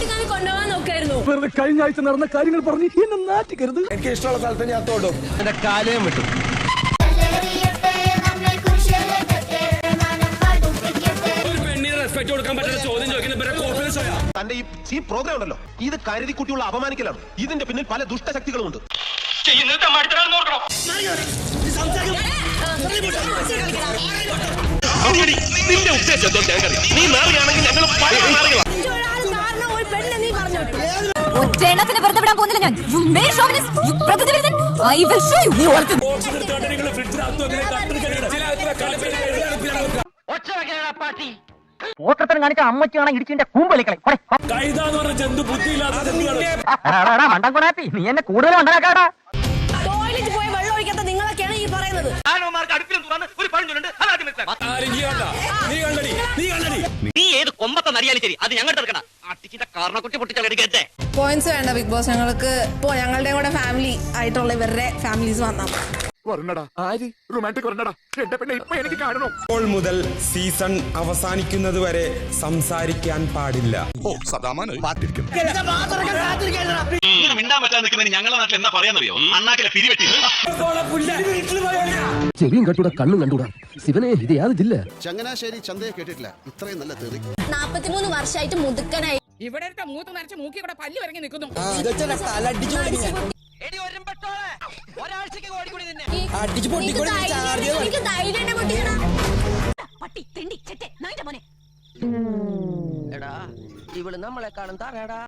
വാട്ടിക്കാൻ കൊണ്ടുപോകാൻ നോക്കായിരുന്നു. വെറുതെ കഴിഞ്ഞ ആഴ്ച നടന്ന കാര്യങ്ങൾ പറഞ്ഞ് എന്നെ നാട്ടിക്കരുത് എനിക്ക് ഇഷ്ടമുള്ള സ്ഥലത്ത് ഞാൻ തോടും. എന്റെ കാലയും വിട്ടു. തന്റെ ഈ പ്രോഗ്രാം ഉണ്ടല്ലോ. ഇത് കരുതി കുട്ടിയുള്ള അപമാനിക്കലാണ്. ഇതിന്റെ പിന്നിൽ പല ദുഷ്ടശക്തികളും ദുഷ്ടശക്തികളുമുണ്ട് നിന്റെ ഉദ്ദേശം എന്തോ കറിയാം നീ മാറുകയാണെങ്കിൽ ഞങ്ങൾ പല നാറികളാണ് ഒറ്റയെണ്ണത്തിന് വെറുതെ വിടാൻ പോകുന്നില്ല ഞാൻ. യു മേ ഷോവിനിസ്റ്റ് യു പ്രകൃതി വിരുദ്ധൻ. ഐ വിൽ ഷോ യു നീ ഓർത്ത് പോത്രത്തരം കാണിച്ച അമ്മച്ചാണ് ഇടിച്ചിന്റെ കൂമ്പളിക്കളെ. മണ്ടൻകുണാപ്പി നീ എന്നെ കൂടുതൽ മണ്ടനാക്കാടാ. ടോയ്ലറ്റ് പോയി വെള്ളം ഒഴിക്കാത്ത നിങ്ങളൊക്കെയാണ് ഈ പറയുന്നത്. നീ ഏത് കൊമ്പത്തെ നരിയാലും ശരി അത് ഞങ്ങളുടെ എടുക്കണ പോയിന്റ്സ് വേണ്ട ബിഗ് ബോസ് ഞങ്ങൾക്ക് ഇപ്പോ ഞങ്ങളുടെ കൂടെ ഫാമിലി ആയിട്ടുള്ള ഇവരുടെ ഫാമിലീസ് വന്നാൽ ഇപ്പോൾ മുതൽ സീസൺ അവസാനിക്കുന്നത് വരെ സംസാരിക്കാൻ പാടില്ല. മിണ്ടാൻ പറ്റാൻ നിൽക്കുന്നതിന് ഞങ്ങളുടെ നാട്ടിൽ എന്താ പറയാന്നറിയോ? അണ്ണാക്കിലെ പിരിവെട്ടി ചെവിയും കണ്ടൂടാ കണ്ണും കണ്ടൂടാ ശിവനെ ഇത് യാതൊരു ചങ്ങനാശ്ശേരി ചന്തയെ കേട്ടിട്ടില്ല. ഇത്രയും നല്ല തെറി. നാപ്പത്തിമൂന്ന് വർഷമായിട്ട് മുതുക്കനായി. ഇവിടെ മൂത്ത് നരച്ച് മൂക്കി ഇവിടെ പല്ല് ഇറങ്ങി നിൽക്കുന്നു. പട്ടി തെണ്ടി ചെറ്റെ നായിന്റെ മോനെ. എടാ ഇവൾ നമ്മളെ കാണും താറേടാ